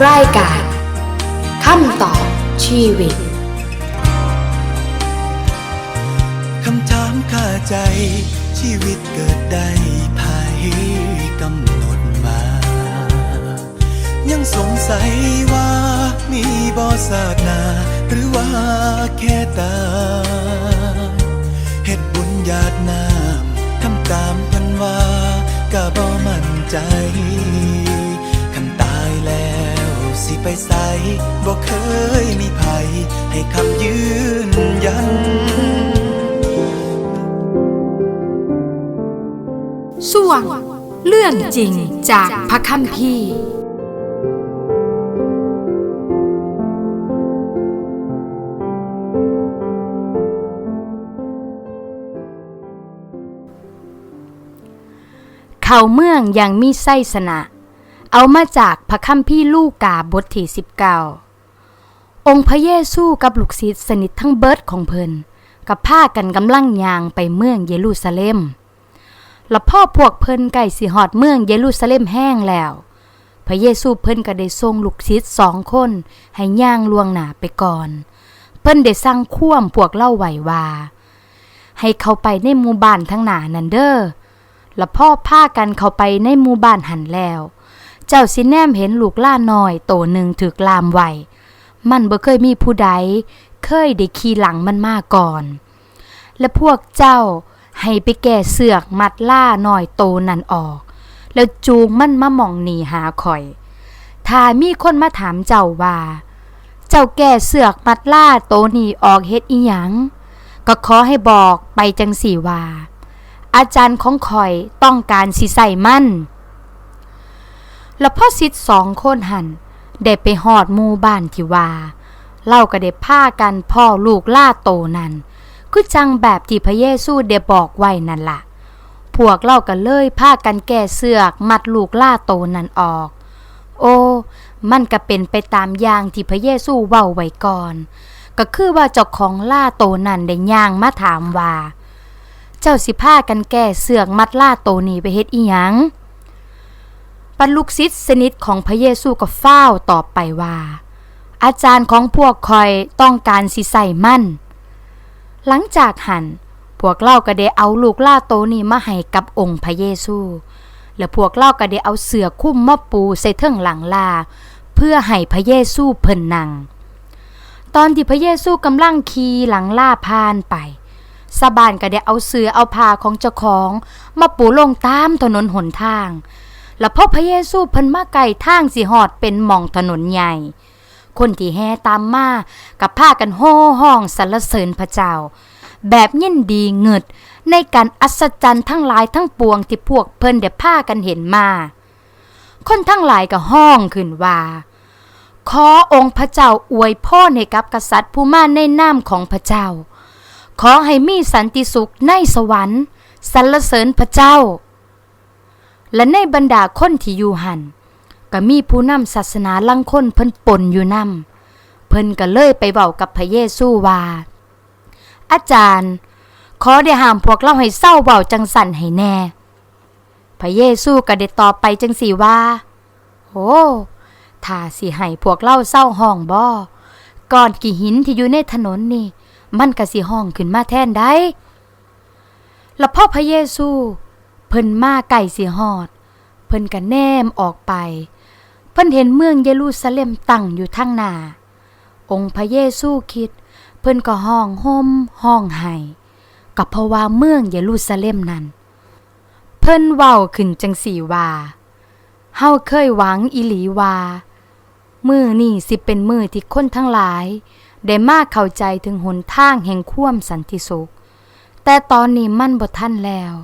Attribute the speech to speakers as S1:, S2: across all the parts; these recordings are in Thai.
S1: รายการคำตอบชีวิต
S2: คำถามคาใจ ชีวิตเกิดได้ภายกำหนดมา ยังสงสัยว่ามีบอสาดนา หรือว่าแค่ตาเฮ็ดบุญญาติน้ำทำตามกันว่ากะบ่มั่นใจ สิไปใสบ่เคยมีภัยให้คำยืนยัน
S1: ส่วงเรื่องจริงจากพระคัมภีร์เขาเมืองยังมีไส้สนะ เอามาจากพระคัมภีร์ลูกาบทที่19 องค์พระเยซูกับลูกศิษย์สนิททั้งเบิดของเพิ่นกับพากันกำลังยางไปเมืองเยรูซาเล็ม แล้วพ่อพวกเพิ่นใกล้สิฮอดเมืองเยรูซาเล็มแห้งแล้ว พระเยซูเพิ่นก็ได้ทรงลูกศิษย์สองคน ให้ย่างลวงหนาไปก่อน เพิ่นได้สั่งควมพวกเล่าไหวว่าให้เข้าไปในหมู่บ้านทั้งหนานั่นเด้อแล้วพ่อพากันเข้าไปในหมู่บ้านหันแล้ว เจ้าสิแนมเห็นลูกล่าน้อยโตหนึ่งถึกลามไว้มันบ่เคยมีผู้ใด เคยได้ขี่หลังมันมาก่อน และพวกเจ้าให้ไปแก่เสือกมัดล่าหน่อยโตนั่นออก แล้วจูงมันมาหมองหนีหาข่อย ถ้ามีคนมาถามเจ้าว่า เจ้าแก่เสือกมัดล่าโตนี่ออกเฮ็ดอีหยัง ก็ขอให้บอกไปจังสี่ว่า อาจารย์ของข่อยต้องการสิใส่มัน แล้วพ่อสิทธิ์สองคนหันได้ไปหอดหมู่บ้านที่ว่าเล่าก็ได้พากันพ่อลูกล่าโตนั่นคือจังแบบที่พระเยซูได้บอกไว้นั่นละ่ะ พวกเล่าก็เลยพากันแก่เสือกมัดลูกล่าโตนั่นออก โอ้มันก็เป็นไปตามอย่างที่พระเยซูเว้าไว้ก่อน ก็คือว่าเจ้าของล่าโตนั่นได้ย่างมาถามว่า เจ้าสิพากันแก่เสือกมัดล่าโตนี้ไปเฮ็ดอีหยัง ปันลูกศิษย์สนิทของพระเยซูก็ฟ้าตอบไปว่า อาจารย์ของพวกคอยต้องการสิใส่มั่น หลังจากหันพวกเล่าก็ได้เอาลูกล่าโตนี้มาให้กับองค์พระเยซู และพวกเล่าก็ได้เอาเสือคุ้มมาปูใส่เทิงหลังลา เพื่อให้พระเยซูเพิ่นนั่งตอนที่พระเยซูกำลังขี่หลังล่าพานไปสะบานก็ได้เอาเสือเอาผ้าของเจ้าของ มาปูลงตามถนนหนทาง แล้วพอพระเยซูเพิ่นมาไก่ทางสิหอดเป็นหม่องถนนใหญ่ คนที่แห่ตามมากับพากันโห่ห้องสรรเสริญพระเจ้า แบบยินดีเงิดในการอัศจรรย์ทั้งหลายทั้งปวงที่พวกเพิ่นได้พากันเห็นมา คนทั้งหลายก็ห้องขึ้นว่า ขอองค์พระเจ้าอวยพรให้กับกษัตริย์ผู้มาในนามของพระเจ้า ขอให้มีสันติสุขในสวรรค์สรรเสริญพระเจ้า และในบรรดาคนที่อยู่หันก็มีผู้นำศาสนาลังคนเพิ่นปนอยู่นำเพิ่นก็เลยไปเว้ากับพระเยซูว่า อาจารย์ ขอได้ห้ามพวกเราให้เศร้าเว้าจังสันให้แน่ พระเยซูก็ได้ตอบไปจังสีว่าโอ้ถ้าสิให้พวกเราเศร้าห้องบ่ก่อนกี่หินที่อยู่ในถนนนี่ มันก็สิห้องขึ้นมาแทนได้ แล้วพ่อพระเยซู เพิ่นมาไก่สิฮอด เพิ่นก็แนมออกไป เพิ่นเห็นเมืองเยรูซาเล็มตั้งอยู่ทางหน้า องค์พระเยซูคิด เพิ่นก็ห้องห่มห้องไห้กับเพราะว่าเมืองเยรูซาเล็มนั้น เพิ่นเว้าขึ้นจังสี่ว่าเฮาเคยหวังอีหลีว่ามือนี่สิเป็นมือที่คนทั้งหลาย ได้มากเข้าใจถึงหนทางแห่งความสันติสุข แต่ตอนนี้มันบ่ทันแล้ว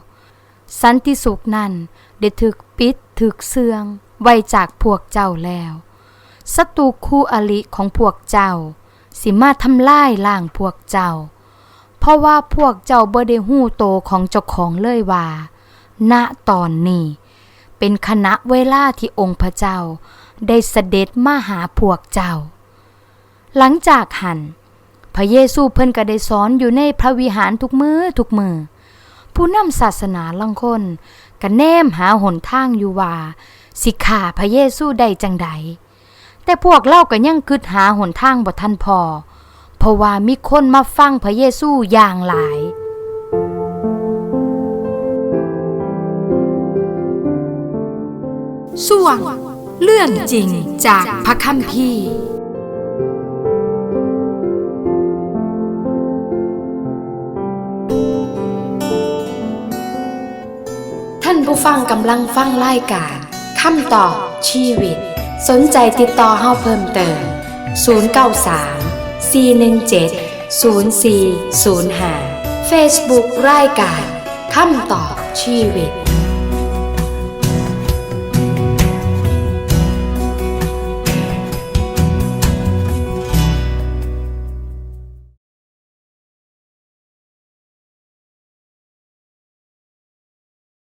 S1: สันติสุขนั้นได้ถึกปิดถึกเสื่องไว้จากพวกเจ้าแล้วศัตรูคู่อริของพวกเจ้า สิมาทำลายล่างพวกเจ้า เพราะว่าพวกเจ้าบ่ได้หู้โตของเจ้าของเลยว่า ณตอนนี้ เป็นคณะเวลาที่องค์พระเจ้า ได้เสด็จมาหาพวกเจ้า หลังจากหัน พระเยซูเพิ่นก็ได้สอนอยู่ในพระวิหารทุกมือทุกมือ ผู้นำศาสนาลังคนก็แนมหาหนทางอยู่ว่า สิขาพระเยซูได้จังใด แต่พวกเราก็ยังคิดหาหนทางบ่ทันพอ เพราะว่ามีคนมาฟังพระเยซูอย่างหลายส่วงเรื่องจริงจากพระคัมภีร์านผู้ฟังกำลังฟังรายการคำตอบชีวิต สนใจติดต่อเฮาเพิ่มเติม 093 417 0405 Facebook รายการคำตอบชีวิต